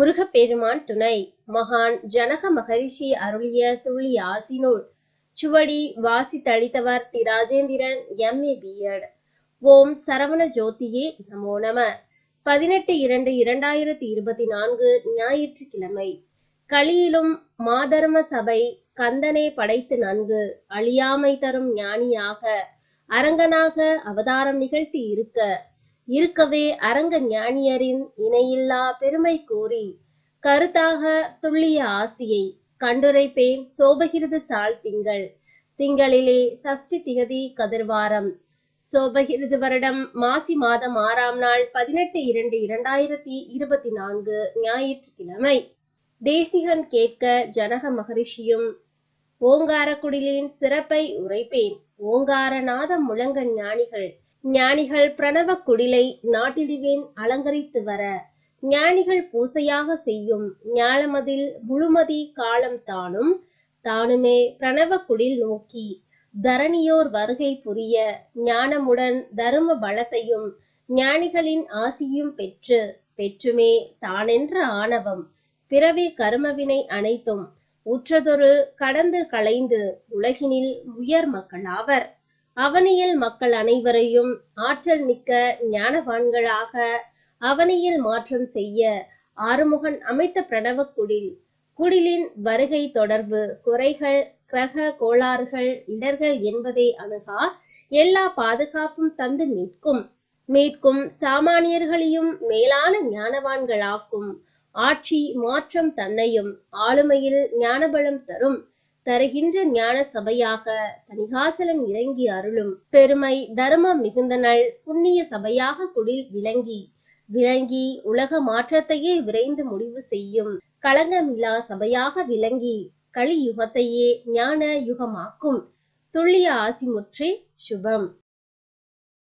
முருகப்பெருமான் துணை. மகான் ஜனக மகரிஷி அருளிய துள்ளி ஆசினுள் சுவடி வாசித்தளித்தவர் தி ராஜேந்திரன் எம்ஏ பிஎட் ஓம் சரவண ஜோதியே நமோ நம. பதினெட்டு இரண்டு இரண்டாயிரத்தி இருபத்தி நான்கு ஞாயிற்றுக்கிழமை. களியிலும் மாதர்ம சபை கந்தனே படைத்து நன்கு அழியாமை தரும் ஞானியாக அரங்கனாக அவதாரம் நிகழ்த்தி இருக்க இருக்கவே அரங்க ஞானியரின் இணையில்லா பெருமை கூறி கருத்தாக துள்ளிய ஆசியை கண்டுரைப்பேன் சோபகிருது சால் திங்கள். திங்களிலே சஷ்டி திகதி கதிர்வாரம். சோபகிருது வருடம் மாசி மாதம் ஆறாம் நாள் பதினெட்டு இரண்டு இரண்டாயிரத்தி இருபத்தி நான்கு ஞாயிற்றுக்கிழமை. தேசிகன் கேட்க ஜனக மகரிஷியும் ஓங்காரக்குடிலின் சிறப்பை உரைப்பேன். ஓங்காரநாத முழங்க ஞானிகள் ஞானிகள் பிரணவ குடிலை நாட்டிடுவேன் அலங்கரித்து வர. ஞானிகள் பூசையாக செய்யும் ஞானமதில் முழுமதி காலம் தானும் தானுமே பிரணவ குடில் நோக்கி. தரணியோர் வருகை புரிய ஞானமுடன் தரும பலத்தையும் ஞானிகளின் ஆசியும் பெற்று பெற்றுமே தானென்ற ஆணவம். பிறவி கருமவினை அனைத்தும் உற்றதொரு கடந்து களைந்து உலகினில் உயர் மக்களாவர். அவனியில் மக்கள் அனைவரையும் ஆற்றல் மிக்க ஞானவான்களாக அவனியில் மாற்றம் செய்ய ஆறுமுகன் அமைத்த பிரணவ குடில். குடிலின் வருகை தொடர்பு குறைகள் கிரக கோளாறுகள் இடர்கள் என்பதை அணுகா எல்லா பாதுகாப்பும் தந்து நிற்கும். மீட்கும் சாமானியர்களையும் மேலான ஞானவான்களாக்கும். ஆட்சி மாற்றம் தன்னையும் ஆளுமையில் ஞானபலம் தரும். தருகின்ற ஞான சபையாக தணிகாசலம் இறங்கி அருளும் பெருமை தர்மம் மிகுந்த நல் புண்ணிய சபையாக குடில் விளங்கி விளங்கி உலக மாற்றத்தையே விரைந்து முடிவு செய்யும் களங்கமில்லா சபையாக விளங்கி கலியுகத்தையே ஞான யுகமாக்கும். துல்லிய ஆசிமுற்றி சுபம்.